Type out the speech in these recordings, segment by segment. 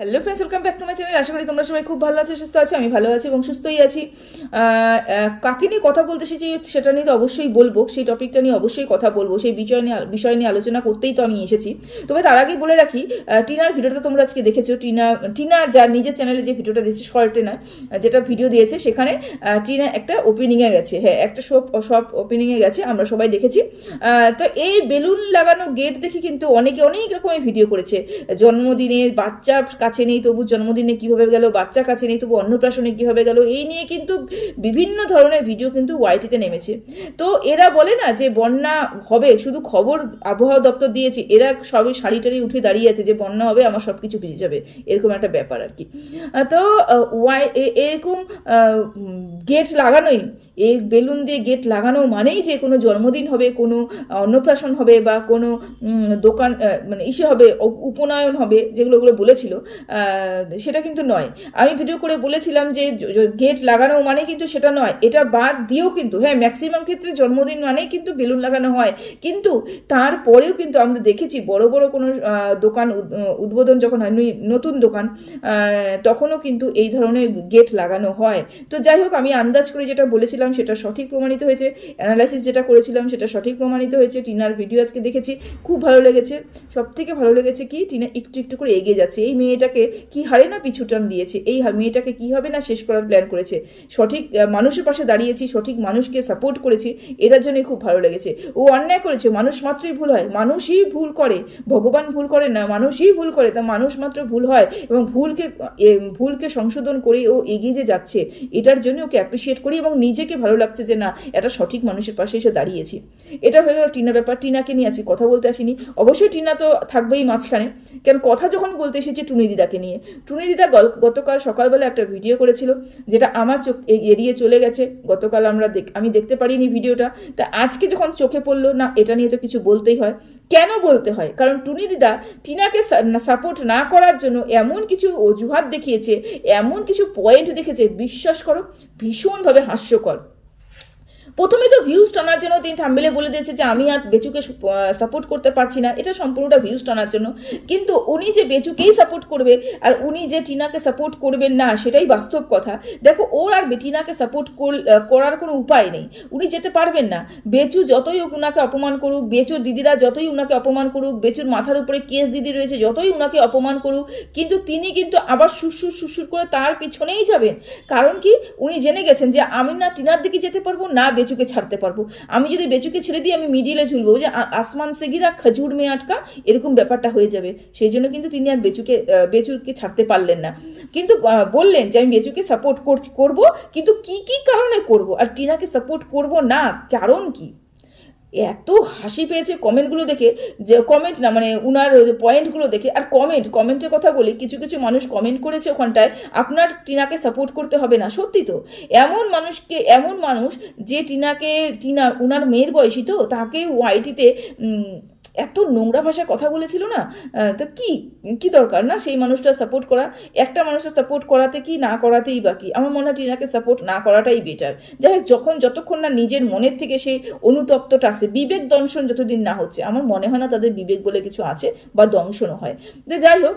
Hello friends welcome back to my channel আশা করি তোমরা সবাই খুব ভালো আছো, সুস্থ আছো, আমি ভালো আছি এবং সুস্থই আছি। কাকে নিয়ে কথা বলতে এসেছি সেটা নিয়ে তো অবশ্যই বলব, সেই টপিকটা নিয়ে অবশ্যই কথা বলব, সেই বিষয় নিয়ে বিষয় নিয়ে আলোচনা করতেই তো আমি এসেছি। তবে তার আগে বলে রাখি টিনার ভিডিওটা তোমরা আজকে দেখেছ, টিনা টিনা যার নিজের চ্যানেলে যে ভিডিওটা দিয়েছে শর্টে না যেটা ভিডিও দিয়েছে, সেখানে টিনা একটা ওপেনিংয়ে গেছে। হ্যাঁ একটা সব সব ওপেনিংয়ে গেছে, আমরা সবাই দেখেছি। তো এই বেলুন লাগানো গেট দেখে কিন্তু অনেকে অনেক রকমের ভিডিও করেছে। জন্মদিনে বাচ্চা কাছে নেই, তবু জন্মদিনে কীভাবে গেল বাচ্চা কাছে নেই, তবু অন্নপ্রাশনে কীভাবে গেল, এই নিয়ে কিন্তু বিভিন্ন ধরনের ভিডিও কিন্তু ওয়াইটিতে নেমেছে। তো এরা বলে না যে বন্যা হবে, শুধু খবর আবহাওয়া দপ্তর দিয়েছে, এরা সবই শাড়ি টাড়ি উঠে দাঁড়িয়ে আছে যে বন্যা হবে, আমার সব কিছু ভিজে যাবে, এরকম একটা ব্যাপার আর কি। তো ওয়াই এরকম গেট লাগানোই, এই বেলুন দিয়ে গেট লাগানো মানেই যে কোনো জন্মদিন হবে, কোনো অন্নপ্রাশন হবে বা কোনো দোকান মানে ইসে হবে উপনয়ন হবে, যেগুলো ওগুলো বলেছিল সেটা কিন্তু নয়। আমি ভিডিও করে বলেছিলাম যে গেট লাগানো মানে কিন্তু সেটা নয়। এটা বাদ দিয়েও কিন্তু হ্যাঁ ম্যাক্সিমাম ক্ষেত্রে জন্মদিন মানেই কিন্তু বেলুন লাগানো হয়। কিন্তু তারপরেও কিন্তু আমরা দেখেছি বড় বড় কোনো দোকান উদ- উদ্বোধন যখন হয় নতুন দোকান তখনও কিন্তু এই ধরনের গেট লাগানো হয়। তো যাই হোক, আমি আন্দাজ করে যেটা বলেছিলাম সেটা সঠিক প্রমাণিত হয়েছে। অ্যানালাইসিস যেটা করেছিলাম সেটা সঠিক প্রমাণিত হয়েছে। টিনার ভিডিও আজকে দেখেছি। খুব ভালো লেগেছে। সব থেকে ভালো লেগেছে কি, টিনা একটু একটু করে এগিয়ে যাচ্ছে। এই মেয়েটাকে কি হারে না পিছু টান দিয়েছে? এই মেয়েটাকে কি হবে না শেষ করার প্ল্যান করেছে? সঠিক মানুষের পাশে দাঁড়িয়েছি, সঠিক মানুষকে সাপোর্ট করেছি, এটার জন্যই খুব ভালো লেগেছে। ও অন্যায় করেছে, মানুষ মাত্রই ভুল হয়, মানুষই ভুল করে, ভগবান ভুল করে না, মানুষই ভুল করে, তা মানুষ মাত্র ভুল হয় এবং ভুলকে ভুলকে সংশোধন করে ও এগিয়ে যে যাচ্ছে, এটার জন্য ওকে অ্যাপ্রিসিয়েট করি এবং নিজেকে ভালো লাগছে যে না এটা সঠিক মানুষের পাশে এসে দাঁড়িয়েছি। এটা হয়ে গেল টিনা ব্যাপার, টিনাকে নিয়ে আছি, কথা বলতে আসিনি। অবশ্যই টিনা তো থাকবেই মাঝখানে, কেন কথা যখন বলতে এসেছি, টুনি দিদাকে নিয়ে। টুনি দিদা গতকাল সকালবেলা একটা ভিডিও করেছিল যেটা আমার চোখ এড়িয়ে চলে গেছে। গতকাল আমরা আমি দেখতে পারিনি ভিডিওটা। তা আজকে যখন চোখে পড়ল, না, এটা নিয়ে তো কিছু বলতেই হয়। কেন বলতে হয়? কারণ টুনি দিদা টিনাকে সাপোর্ট না করার জন্য এমন কিছু অজুহাত দেখিয়েছে, এমন কিছু পয়েন্ট দেখেছে, বিশ্বাস করো, ভীষণভাবে হাস্যকর। প্রথমে তো ভিউজ টানার জন্য তিনি থাম্বেলে বলে দিয়েছে যে আমি আর বেচুকে সাপোর্ট করতে পারছি না। এটা সম্পূর্ণটা ভিউজ টানার জন্য। কিন্তু উনি যে বেচুকেই সাপোর্ট করবে আর উনি যে টিনাকে সাপোর্ট করবেন না, সেটাই বাস্তব কথা। দেখো, ওর আর টিনাকে সাপোর্ট করার কোনো উপায় নেই। উনি যেতে পারবেন না। বেচু যতই ওনাকে অপমান করুক বেচুর দিদিরা যতই ওনাকে অপমান করুক, বেচুর মাথার উপরে কেস দিদি রয়েছে, যতই ওনাকে অপমান করুক, কিন্তু তিনি কিন্তু আবার সুরসুর সুরসুর করে তার পিছনেই যাবেন। কারণ কি? উনি জেনে গেছেন যে আমি না টিনার দিকে যেতে পারব, না বেচুকে ছাড়তে পারব। আমি যদি বেচুকে ছেড়ে দিই, আমি মিডিলে ঝুলবো। যে আসমান সে গিরা খজুর মেয়ে আটকা, এরকম ব্যাপারটা হয়ে যাবে। সেই জন্য কিন্তু তিনি আর বেচুকে বেচুকে ছাড়তে পারলেন না। কিন্তু বললেন যে আমি বেচুকে সাপোর্ট করছি, করব, কিন্তু কি কি কারণে করব? আর টিনাকে সাপোর্ট করব না? কারণ কি? এত হাসি পেয়েছে কমেন্টগুলো দেখে, যে কমেন্ট না মানে উনার পয়েন্টগুলো দেখে, আর কমেন্ট কমেন্টের কথা বলি, কিছু কিছু মানুষ কমেন্ট করেছে ওখানটায়, আপনার টিনাকে সাপোর্ট করতে হবে না, সত্যি তো। এমন মানুষকে, এমন মানুষ যে টিনাকে, টিনা, উনার মেয়ের বয়সী তো, তাকে ওয়াইটিতে এত নোংরা ভাষায় কথা বলেছিল না? তো কি কি দরকার না সেই মানুষটা সাপোর্ট করা? একটা মানুষের সাপোর্ট করাতে কি, না করাতেই বাকি আমার মনে হয় টিনাকে সাপোর্ট না করাটাই বেটার যাই হোক, যখন, যতক্ষণ না নিজের মনের থেকে সেই অনুতপ্তটা আসে, বিবেক দংশন যতদিন না হচ্ছে, আমার মনে হয় না তাদের বিবেক বলে কিছু আছে বা দংশনও হয়। যাই হোক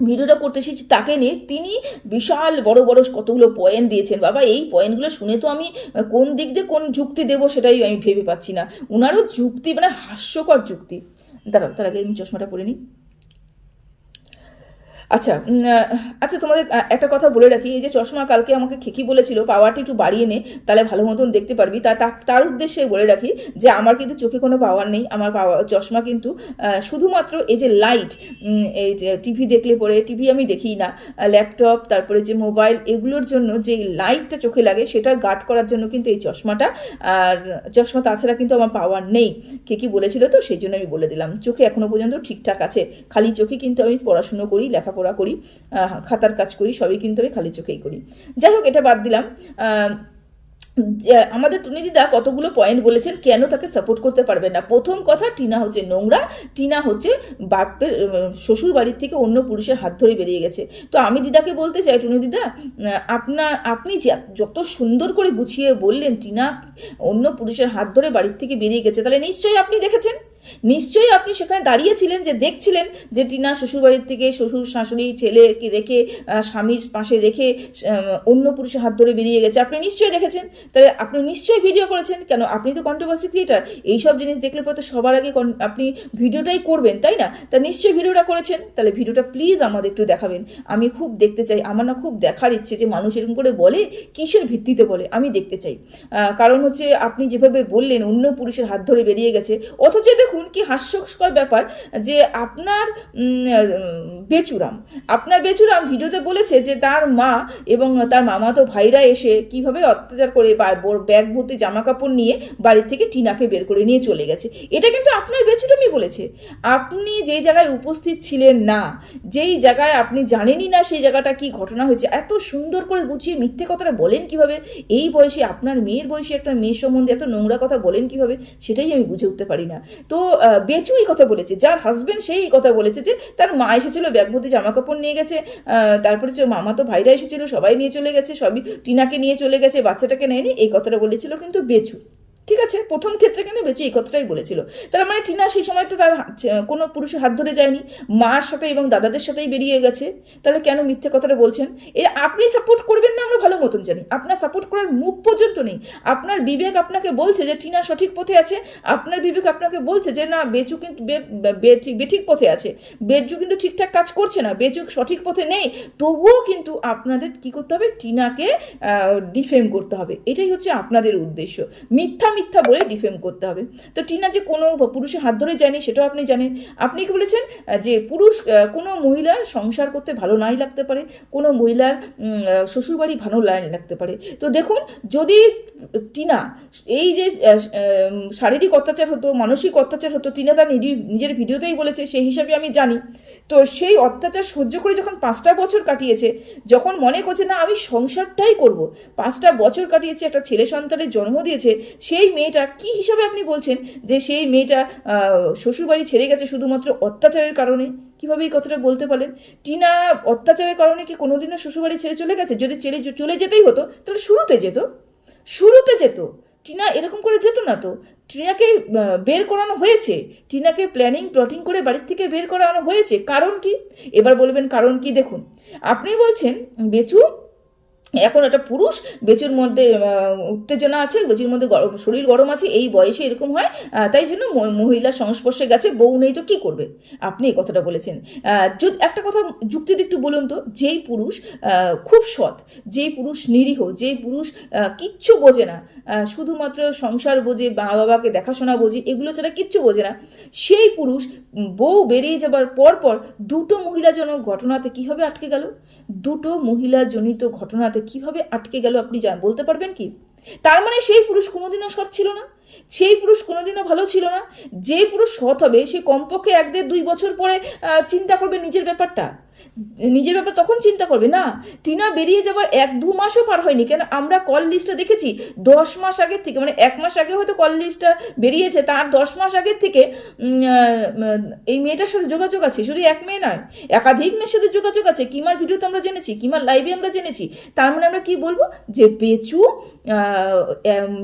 ভিডিওটা করতে এসেছি তাকে নিয়ে। তিনি বিশাল বড় বড় কতগুলো পয়েন্ট দিয়েছেন। বাবা, এই পয়েন্টগুলো শুনে তো আমি কোন দিক দিয়ে কোন যুক্তি দেব সেটাই আমি ভেবে পাচ্ছি না। উনারও যুক্তি মানে হাস্যকর যুক্তি। দাঁড়াও, তার আগে আমি চশমাটা পরে নিই। আচ্ছা আচ্ছা তোমাদের একটা কথা বলে রাখি, এই যে চশমা কালকে আমাকে খেকি বলেছিল, পাওয়ারটা একটু বাড়িয়ে নে, তাহলে ভালো মতন দেখতে পারবি। তা তার উদ্দেশ্যে বলে রাখি যে আমার কিন্তু চোখে কোনো পাওয়ার নেই, আমার পাওয়ার চশমা কিন্তু শুধুমাত্র এই যে লাইট এই যে টিভি দেখলে পরে টিভি আমি দেখি না ল্যাপটপ তারপরে যে মোবাইল এগুলোর জন্য যে লাইটটা চোখে লাগে, সেটার গার্ড করার জন্য কিন্তু এই চশমাটা, আর চশমা তাছাড়া কিন্তু আমার পাওয়ার নেই কে কি বলেছিল তো, সেই জন্য আমি বলে দিলাম। চোখে এখনও পর্যন্ত ঠিকঠাক আছে, খালি চোখে কিন্তু আমি পড়াশুনো করি লেখাপড়া করি খাতার কাজ করি, সবই কিন্তু আমি খালি চোখেই করি। যাই হোক, এটা বাদ দিলাম। আমাদের টুনি দিদা কতগুলো পয়েন্ট বলেছেন, কেন তাকে সাপোর্ট করতে পারবে না? প্রথম কথা, টিনা হচ্ছে নোংরা। টিনা হচ্ছে বাপের শ্বশুর বাড়ির থেকে অন্য পুরুষের হাত ধরে বেরিয়ে গেছে। তো আমি দিদাকে বলতে চাই টুনি দিদা আপনার আপনি যে যত সুন্দর করে গুছিয়ে বললেন, টিনা অন্য পুরুষের হাত ধরে বাড়ির থেকে বেরিয়ে গেছে, তাহলে নিশ্চয়ই আপনি দেখেছেন। নিশ্চয়ই আপনি সেখানে দাঁড়িয়েছিলেন যে দেখছিলেন যে টিনা শ্বশুরবাড়ির থেকে শ্বশুর শাশুড়ি ছেলেকে রেখে স্বামীর পাশে রেখে অন্য পুরুষের হাত ধরে বেরিয়ে গেছে। আপনি নিশ্চয়ই দেখেছেন? তাহলে আপনি নিশ্চয়ই ভিডিও করেছেন? কেন আপনি তো কন্ট্রোভার্সি ক্রিয়েটার এইসব জিনিস দেখলে পরে তো সবার আগে আপনি ভিডিওটাই করবেন, তাই না? তা নিশ্চয়ই ভিডিওটা করেছেন? তাহলে ভিডিওটা প্লিজ আমাদের একটু দেখাবেন। আমি খুব দেখতে চাই। আমার না খুব দেখার ইচ্ছে যে মানুষ এরকম করে বলে, কিসের ভিত্তিতে বলে? আমি দেখতে চাই। কারণ হচ্ছে আপনি যেভাবে বললেন, অন্য পুরুষের হাত ধরে বেরিয়ে গেছে। অথচ দেখুন কি হাস্যকর ব্যাপার যে আপনার বেচুরাম আপনার বেচুরাম ভিডিওতে বলেছে যে তার মা এবং তার মামাতো ভাইরা এসে কীভাবে অত্যাচার করে ব্যাগ ভর্তি জামা কাপড় নিয়ে বাড়ির থেকে টিনাকে বের করে নিয়ে চলে গেছে। এটা কিন্তু আপনার বেচুরামই বলেছে। আপনি যেই জায়গায় উপস্থিত ছিলেন না, যেই জায়গায় আপনি জানেনই না সেই জায়গাটা কি ঘটনা হয়েছে, এত সুন্দর করে গুছিয়ে মিথ্যে কথাটা বলেন কীভাবে? এই বয়সে আপনার মেয়ের বয়সে একটা মেয়ের সম্বন্ধে এত নোংরা কথা বলেন কীভাবে? সেটাই আমি বুঝে উঠতে পারি না। তো বেচু এই কথা বলেছে। যার হাজবেন্ড সেই কথা বলেছে যে, তার মা এসেছিল, ব্যাগভর্তি জামা কাপড় নিয়ে গেছে তারপরে যে মামা তো ভাইরা এসেছিল, সবাই নিয়ে চলে গেছে, সবই টিনাকে নিয়ে চলে গেছে, বাচ্চাটাকে নেয়নি, এই কথাটা বলেছিল কিন্তু বেচু ঠিক আছে, প্রথম ক্ষেত্রে কিন্তু বেচু এই কথাটাই বলেছিল। তার মানে টিনা সেই সময় তো তার কোনো পুরুষের হাত ধরে যায়নি। মার সাথে এবং দাদাদের সাথেই বেরিয়ে গেছে। তাহলে কেন মিথ্যে কথাটা বলছেন? এ, আপনি সাপোর্ট করবেন না আমরা ভালো মতন জানি। আপনার সাপোর্ট করার মুখ পর্যন্ত নেই। আপনার বিবেক আপনাকে বলছে যে টিনা সঠিক পথে আছে। আপনার বিবেক আপনাকে বলছে যে না, বেচু কিন্তু বেঠিক পথে আছে। বেচু কিন্তু ঠিকঠাক কাজ করছে না। বেচু সঠিক পথে নেই। তবুও কিন্তু আপনাদের কি করতে হবে? টিনাকে ডিফেম করতে হবে। এটাই হচ্ছে আপনাদের উদ্দেশ্য। মিথ্যা মিথ্যা বলে ডিফেম করতে হবে। তো টিনা যে কোনো পুরুষের হাত ধরে যায়নি সেটাও আপনি জানেন। আপনি কি বলেছেন? যে পুরুষ কোনো মহিলার সংসার করতে ভালো নাই লাগতে পারে, কোনো মহিলার শ্বশুরবাড়ি ভালো নাই লাগতে পারে। তো দেখুন, যদি টিনা এই যে শারীরিক অত্যাচার হতো, মানসিক অত্যাচার হতো, টিনা তার নিজি- নিজের ভিডিওতেই বলেছে, সেই হিসাবে আমি জানি। তো সেই অত্যাচার সহ্য করে যখন পাঁচটা বছর কাটিয়েছে, যখন মনে করছে, না, আমি সংসারটাই করব। পাঁচটা বছর কাটিয়েছে, একটা ছেলে সন্তানের জন্ম দিয়েছে, সেই মেয়েটা কি হিসাবে আপনি বলছেন যে সেই মেয়েটা শ্বশুরবাড়ি ছেড়ে গেছে শুধুমাত্র অত্যাচারের কারণে? কীভাবে এই কথাটা বলতে পারেন টিনা অত্যাচারের কারণে কি কোনোদিনও শ্বশুরবাড়ি ছেড়ে চলে গেছে? যদি ছেড়ে চলে যেতেই হতো, তাহলে শুরুতে যেত। শুরুতে যেত। টিনা এরকম করে যেত না তো। টিনাকে বের করানো হয়েছে। টিনাকে প্ল্যানিং, প্লটিং করে বাড়ির থেকে বের করানো হয়েছে। কারণ কি? এবার বলবেন কারণ কি? দেখুন, আপনি বলছেন, বেচু এখন একটা পুরুষ, বেচুর মধ্যে উত্তেজনা আছে, বেচুর মধ্যে শরীর গরম আছে, এই বয়সে এরকম হয় তাই জন্য মহিলার সংস্পর্শে গেছে, বউ নেই তো কী করবে? আপনি এই কথাটা বলেছেন। একটা কথা যুক্তি একটু বলুন তো, যেই পুরুষ খুব সৎ, যেই পুরুষ নিরীহ, যেই পুরুষ কিচ্ছু বোঝে না শুধুমাত্র সংসার বোঝে মা বাবাকে দেখাশোনা বোঝে, এগুলো ছাড়া কিচ্ছু বোঝে না, সেই পুরুষ, বউ বেরিয়ে যাবার পর পর দুটো মহিলাজনক ঘটনাতে কীভাবে আটকে গেল? দুটো মহিলা জনিত ঘটনাতে কীভাবে আটকে গেল আপনি যা বলতে পারবেন কি? তার মানে সেই পুরুষ কোনোদিনও সৎ ছিল না, সেই পুরুষ কোনোদিনও ভালো ছিল না, যে পুরুষ সৎ হবে সে কমপক্ষে এক দেড় দুই বছর পরে চিন্তা করবে নিজের ব্যাপারটা। নিজের ব্যাপার তখন চিন্তা করবে, না? টিনা বেরিয়ে যাবার এক দু মাসও পার হয়নি। কেন? আমরা কল লিস্টটা দেখেছি, দশ মাস আগের থেকে মানে এক মাস আগে হয়তো কল লিস্টটা বেরিয়েছে, তার দশ মাস আগের থেকে এই মেয়েটার সাথে যোগাযোগ আছে, শুধু এক মেয়ে নয়, একাধিক মেয়ের সাথে যোগাযোগ আছে। কিমার ভিডিওতে আমরা জেনেছি, কিমার লাইভে আমরা জেনেছি। তার মানে আমরা কি বলব? যে বেচু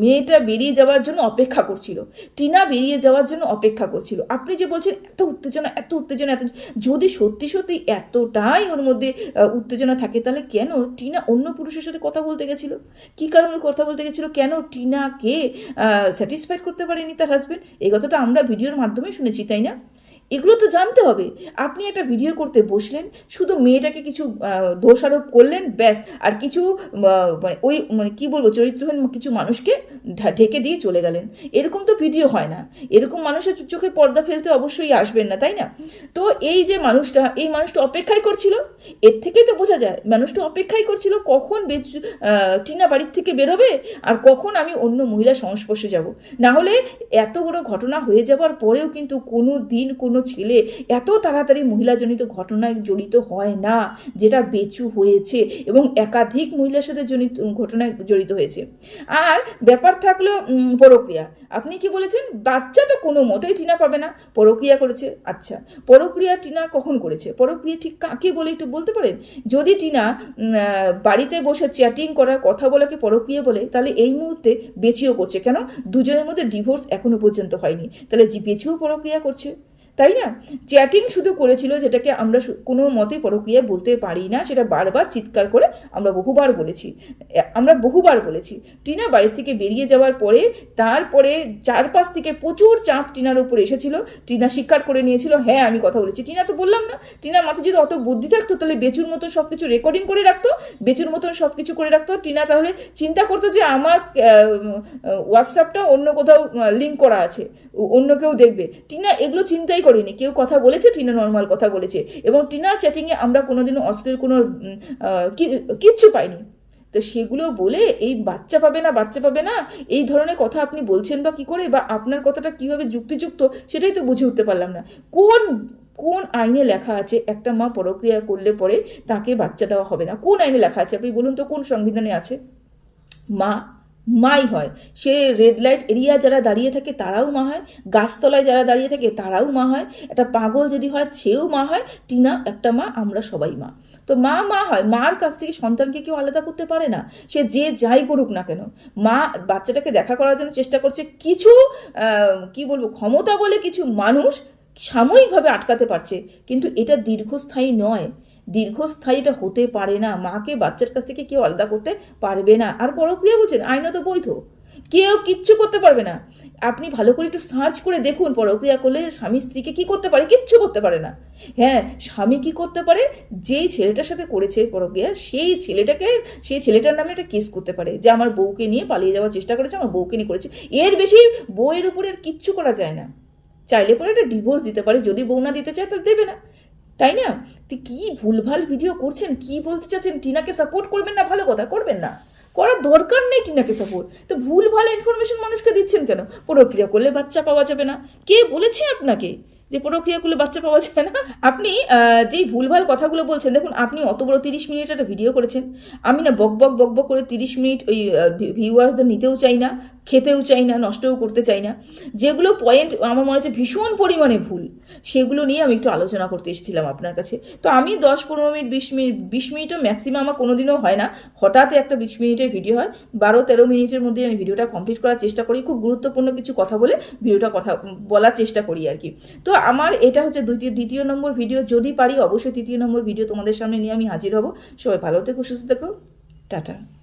মেয়েটা বেরিয়ে যাওয়ার জন্য অপেক্ষা করছিল। টিনা বেরিয়ে যাওয়ার জন্য অপেক্ষা করছিল। আপনি যে বলছেন, এত উত্তেজনা এত উত্তেজনা, এত যদি সত্যি সত্যি এতটাই ওর মধ্যে উত্তেজনা থাকে। তাহলে কেন টিনা অন্য পুরুষের সাথে কথা বলতে গেছিল? কি কারণে কথা বলতে গেছিল? কেন টিনাকে স্যাটিসফাইড করতে পারেনি তার হাজব্যান্ড এই কথাটা আমরা ভিডিওর মাধ্যমে শুনেছি, তাই না? এগুলো তো জানতে হবে। আপনি একটা ভিডিও করতে বসলেন, শুধু মেয়েটাকে কিছু দোষারোপ করলেন, ব্যাস। আর কিছু মানে ওই মানে কী বলব, চরিত্রহীন কিছু মানুষকে ঢেকে দিয়ে চলে গেলেন। এরকম তো ভিডিও হয় না। এরকম মানুষের চোখে পর্দা ফেলতে অবশ্যই আসবেন না, তাই না? তো এই যে মানুষটা, এই মানুষটা অপেক্ষাই করছিল, এর থেকেই তো বোঝা যায়, মানুষটা অপেক্ষাই করছিল কখন টিনা বাড়ির থেকে বেরোবে আর কখন আমি অন্য মহিলা সংস্পর্শে যাব। না হলে এত বড় ঘটনা হয়ে যাবার পরেও কিন্তু কোনো দিন কোনো ছেলে, এত তাড়াতাড়ি মহিলাজনিত ঘটনায় জড়িত হয় না, যেটা বেচু হয়েছে এবং একাধিক মহিলার সাথে জনিত ঘটনায় জড়িত হয়েছে। আর ব্যাপার থাকল পরক্রিয়া। আপনি কি বলেছেন? বাচ্চা তো কোনো মতেই টিনা পাবে না। পরক্রিয়া করেছে আচ্ছা। পরক্রিয়া টিনা কখন করেছে? পরক্রিয়া ঠিক কাকে বলে একটু বলতে পারেন? যদি টিনা বাড়িতে বসে চ্যাটিং করার কথা বলাকে পরক্রিয়া বলে, তাহলে এই মুহূর্তে বেচিও করছে। কেন? দুজনের মধ্যে ডিভোর্স এখনও পর্যন্ত হয়নি। তাহলে বেচিও পরক্রিয়া করছে। তাই না? চ্যাটিং শুধু করেছিল যেটাকে আমরা কোনো মতে পরক্রিয়া বলতে পারি না, সেটা বারবার চিৎকার করে আমরা বহুবার বলেছি। আমরা বহুবার বলেছি। টিনা বাড়ির থেকে বেরিয়ে যাওয়ার পরে, তারপরে চারপাশ থেকে প্রচুর চাপ টিনার উপর এসেছিল। টিনা স্বীকার করে নিয়েছিল হ্যাঁ আমি কথা বলেছি। টিনা তো বললাম না। টিনার মাথায় যদি অত বুদ্ধি থাকতো, তাহলে বেচুর মতো সব কিছু রেকর্ডিং করে রাখতো, বেচুর মতন সব কিছু করে রাখতো। টিনা তাহলে চিন্তা করতো যে আমার হোয়াটসঅ্যাপটা অন্য কোথাও লিঙ্ক করা আছে অন্য কেউ দেখবে। টিনা এগুলো চিন্তাই করেনি, কেউ কথা বলেছে, টিনা নর্মাল কথা বলেছে। এবং টিনা চ্যাটিংয়ে আমরা কোনোদিনও অশ্লীল কোনো কিচ্ছু পাইনি। তো সেগুলো বলে এই বাচ্চা পাবে না, বাচ্চা পাবে না, এই ধরনের কথা আপনি বলছেন বা কি করে বা আপনার কথাটা কীভাবে যুক্তিযুক্ত সেটাই তো বুঝে উঠতে পারলাম না। কোন কোন আইনে লেখা আছে, একটা মা পরক্রিয়া করলে পরে তাকে বাচ্চা দেওয়া হবে না? কোন আইনে লেখা আছে? আপনি বলুন তো কোন সংবিধানে আছে? মা মাই হয়। সে রেড লাইট এরিয়া যারা দাঁড়িয়ে থাকে তারাও মা হয়। গাছতলায় যারা দাঁড়িয়ে থাকে তারাও মা হয়। একটা পাগল যদি হয় সেও মা হয়। টিনা, একটা মা, আমরা সবাই মা। তো মা মা হয়। মার কাছ থেকে সন্তানকে কেউ আলাদা করতে পারে না। সে যে যাই করুক না কেন। মা বাচ্চাটাকে দেখা করার জন্য চেষ্টা করছে কিছু কি বলব, ক্ষমতা বলে কিছু মানুষ সাময়িকভাবে আটকাতে পারছে। কিন্তু এটা দীর্ঘস্থায়ী নয়। দীর্ঘস্থায়ী এটা হতে পারে না। মাকে বাচ্চার কাছ থেকে কেউ আলাদা করতে পারবে না। আর পরক্রিয়া বলছেন আইনত বৈধ। কেউ কিচ্ছু করতে পারবে না। আপনি ভালো করে একটু সার্চ করে দেখুন, পরক্রিয়া করলে স্বামী স্ত্রীকে কি করতে পারে? কিচ্ছু করতে পারে না। হ্যাঁ স্বামী কি করতে পারে? যেই ছেলেটার সাথে করেছে পরক্রিয়া, সেই ছেলেটাকে, সেই ছেলেটার নামে একটা কেস করতে পারে। যে আমার বউকে নিয়ে পালিয়ে যাওয়ার চেষ্টা করেছে, আমার বউকে নিয়ে করেছে। এর বেশি বউয়ের উপরে আর কিচ্ছু করা যায় না। চাইলে পরে একটা ডিভোর্স দিতে পারে। যদি বউ না দিতে চায়, তাহলে দেবে না। তাই না? কি ভুলভাল ভিডিও করছেন? কি বলতে চাচ্ছেন? টিনাকে সাপোর্ট করবেন না? ভালো কথা, করবেন না। করার দরকার নেই টিনাকে সাপোর্ট তো ভুল ভালো ইনফরমেশন মানুষকে দিচ্ছেন কেন? প্রক্রিয়া করলে বাচ্চা পাওয়া যাবে না। কে বলেছে আপনাকে? যে প্রক্রিয়া করলে বাচ্চা পাওয়া যায় না। আপনি যেই ভুলভাল কথাগুলো বলছেন, দেখুন, আপনি অত বড় তিরিশ মিনিট একটা ভিডিও করেছেন। আমি না বক বক বক বক করে তিরিশ মিনিট ওই ভিউয়ার্সদের নিতেও চাই না, খেতেও চাই না, নষ্টও করতে চাই না। যেগুলো পয়েন্ট আমার মনে হচ্ছে ভীষণ পরিমাণে ভুল, সেগুলো নিয়ে আমি একটু আলোচনা করতে এসেছিলাম আপনার কাছে। তো আমি দশ, পনেরো মিনিট, বিশ মিনিট, বিশ মিনিটও ম্যাক্সিমাম আমার কোনোদিনও হয় না। হঠাৎ একটা বিশ মিনিটের ভিডিও হয়। বারো, তেরো মিনিটের মধ্যে আমি ভিডিওটা কমপ্লিট করার চেষ্টা করি। খুব গুরুত্বপূর্ণ কিছু কথা বলে ভিডিওটা কথা, বলার চেষ্টা করি আর কি। তো আমার এটা হচ্ছে দ্বিতীয় দ্বিতীয় নম্বর ভিডিও যদি পারি অবশ্যই তৃতীয় নম্বর ভিডিও তোমাদের সামনে নিয়ে আমি হাজির হব। সবাই ভালো থেকো, সুস্থ থেকো। টাটা।